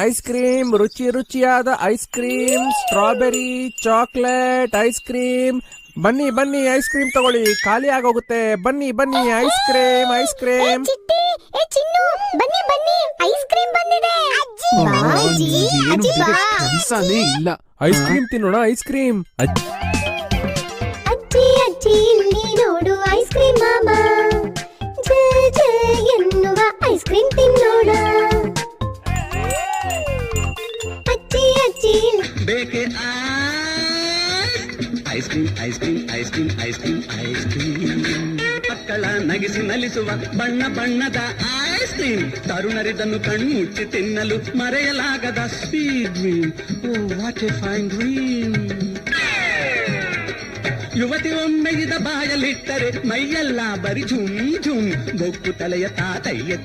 Ice cream ರುಚಿ ರುಚಿಯಾದ ice cream strawberry chocolate ice cream ಬನ್ನಿ ಬನ್ನಿ ಐಸ್ ಕ್ರೀಮ್ ತಗೊಳ್ಳಿ. ಖಾಲಿ ಆಗೋಗುತ್ತೆ. ಬನ್ನಿ ಬನ್ನಿ ಐಸ್ ಕ್ರೀಮ್ ಐಸ್ ಕ್ರೀಮ್ ಇಲ್ಲ. ಐಸ್ ಕ್ರೀಮ್ ತಿನ್ನೋಣ ಐಸ್ ಕ್ರೀಮ್ ಬೇಕೆ ice cream ice cream ice cream ice cream ice cream ಮಕ್ಕಳ ನಗಿಸಿ ನಲಿಸುವ ಬಣ್ಣ ಬಣ್ಣದ ಐಸ್ ಕ್ರೀಮ್ ತರುಣರಿದನ್ನು ಕಣ್ಮುಚ್ಚಿ ತಿನ್ನಲು ಮರೆಯಲಾಗದ sweet dream oh what a fine dream ಯುವತಿ ಒಮ್ಮೆ ಇದ ಬಾಯಲಿಟ್ಟರೆ ಮೈಯೆಲ್ಲ ಬರಿ ಝುಮ್ ಝುಮ್. ಬೊಕ್ಕು ತಲೆಯ ತಾತಯ್ಯ